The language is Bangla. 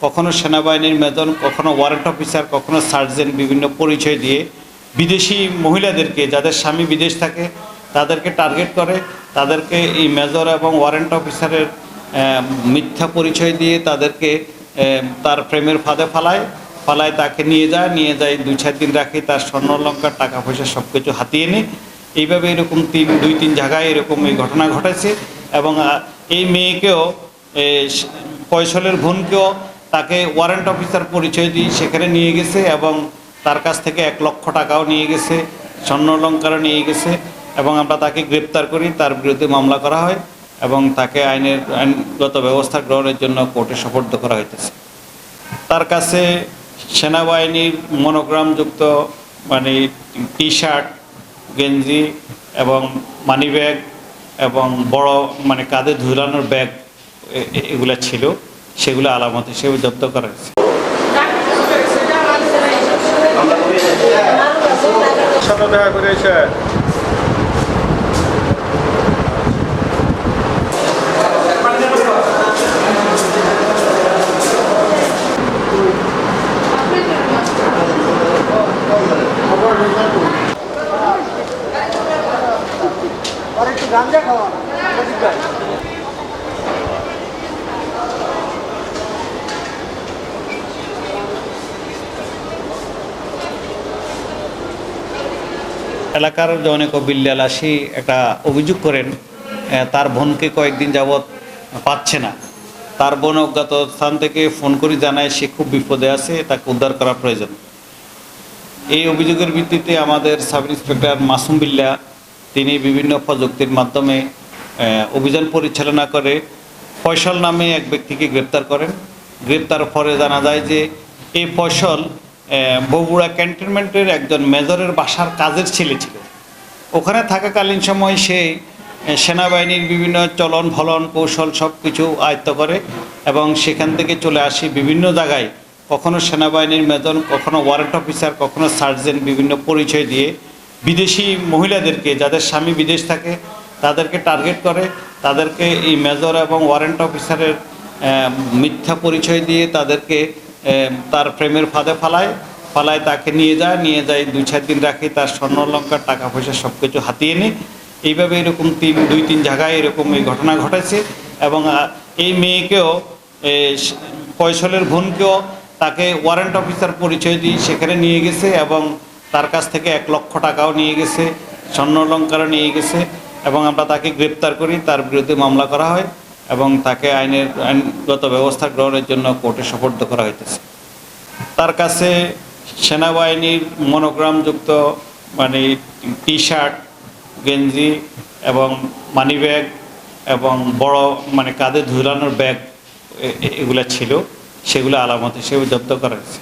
কখনো সেনাবাহিনীর মেজন কখনো ওয়ারেন্ট অফিসার কখনো সার্জেন্ট বিভিন্ন পরিচয় দিয়ে বিদেশি মহিলাদেরকে, যাদের স্বামী বিদেশ থাকে, তাদেরকে টার্গেট করে, তাদেরকে এই মেজর এবং ওয়ারেন্ট অফিসারের মিথ্যা পরিচয় দিয়ে তাদেরকে তার প্রেমের ফাঁদে ফালায় ফালায় তাকে নিয়ে যায় নিয়ে যায় দুই চার দিন রাখি, তার স্বর্ণ অলঙ্কার, টাকা পয়সা সব কিছু হাতিয়ে নেয়। এইভাবে এরকম তিন, দুই, তিন জায়গায় এরকম এই ঘটনা ঘটেছে এবং এই মেয়েকেও স- বোনকেও তাকে ওয়ারেন্ট অফিসার পরিচয় দিয়ে সেখানে নিয়ে গেছে এবং তার কাছ থেকে এক লক্ষ টাকাও নিয়ে গেছে, স্বর্ণ অলঙ্কারও নিয়ে গেছে এবং আমরা তাকে গ্রেপ্তার করি, তার বিরুদ্ধে মামলা করা হয় এবং তাকে আইনের, আইনগত ব্যবস্থা গ্রহণের জন্য কোর্টে সোপর্দ করা হইতেছে। তার কাছে সেনাবাহিনীর মনোগ্রামযুক্ত মানে টি শার্ট গেঞ্জি এবং মানি ব্যাগ এবং বড় মানে কাঁধে ঝুলানোর ব্যাগ এগুলা ছিল। সেগুলো আলামত হিসেবে জব্দ করা হয়েছে। সাথে এলাকার অনেক বিল্লাল আসি একটা অভিযোগ করেন তার বোনকে কয়েকদিন যাবৎ পাচ্ছে না। তার বোন অজ্ঞাত স্থান থেকে ফোন করে জানায় সে খুব বিপদে আছে তাকে উদ্ধার করা প্রয়োজন। এই অভিযোগের ভিত্তিতে আমাদের সাব ইন্সপেক্টর মাসুম বিল্লা তিনি বিভিন্ন প্রযুক্তির মাধ্যমে অভিযান পরিচালনা করে ফয়সল নামে এক ব্যক্তিকে গ্রেপ্তার করেন। গ্রেপ্তার পরে জানা যায় যে এই ফয়সল আহ, বগুড়া ক্যান্টনমেন্টের একজন মেজরের বাসার কাজের ছেলে ছিল। ওখানে থাকাকালীন সময় সে সেনাবাহিনীর বিভিন্ন চলন ভলন কৌশল সব কিছু আয়ত্ত করে এবং সেখান থেকে চলে আসি বিভিন্ন জায়গায়। কখনো সেনাবাহিনীর মেজন, কখনো ওয়ারেন্ট অফিসার, কখনো সার্জেন্ট বিভিন্ন পরিচয় দিয়ে বিদেশি মহিলাদেরকে, যাদের স্বামী বিদেশ থাকে, তাদেরকে টার্গেট করে। তাদেরকে এই মেজর এবং ওয়ারেন্ট অফিসারের মিথ্যা পরিচয় দিয়ে তাদেরকে তার প্রেমের ফাঁদে ফালায় ফালায় তাকে নিয়ে যায় নিয়ে যায় দুই চার দিন রাখি, তার স্বর্ণ অলঙ্কার, টাকা পয়সা সব কিছু হাতিয়ে নেয় এইভাবে এরকম তিন, দুই, তিন জায়গায় এরকম এই ঘটনা ঘটেছে এবং এই মেয়েকেও স- বোনকেও তাকে ওয়ারেন্ট অফিসার পরিচয় দিয়ে সেখানে নিয়ে গেছে এবং তার কাছ থেকে এক লক্ষ টাকাও নিয়ে গেছে, স্বর্ণ অলঙ্কারও নিয়ে গেছে এবং আমরা তাকে গ্রেপ্তার করি, তার বিরুদ্ধে মামলা করা হয়। এবং তাকে আইনের আইনগত ব্যবস্থা গ্রহণের জন্য কোর্টে সফর্দ করা হইতেছে। তার কাছে সেনাবাহিনীর মনোগ্রামযুক্ত মানে টি শার্ট গেঞ্জি এবং মানি ব্যাগ এবং বড় মানে কাঁধে ঝুলানোর ব্যাগ এগুলা ছিল, সেগুলো আলামত হিসেবে জব্দ করা হয়েছে।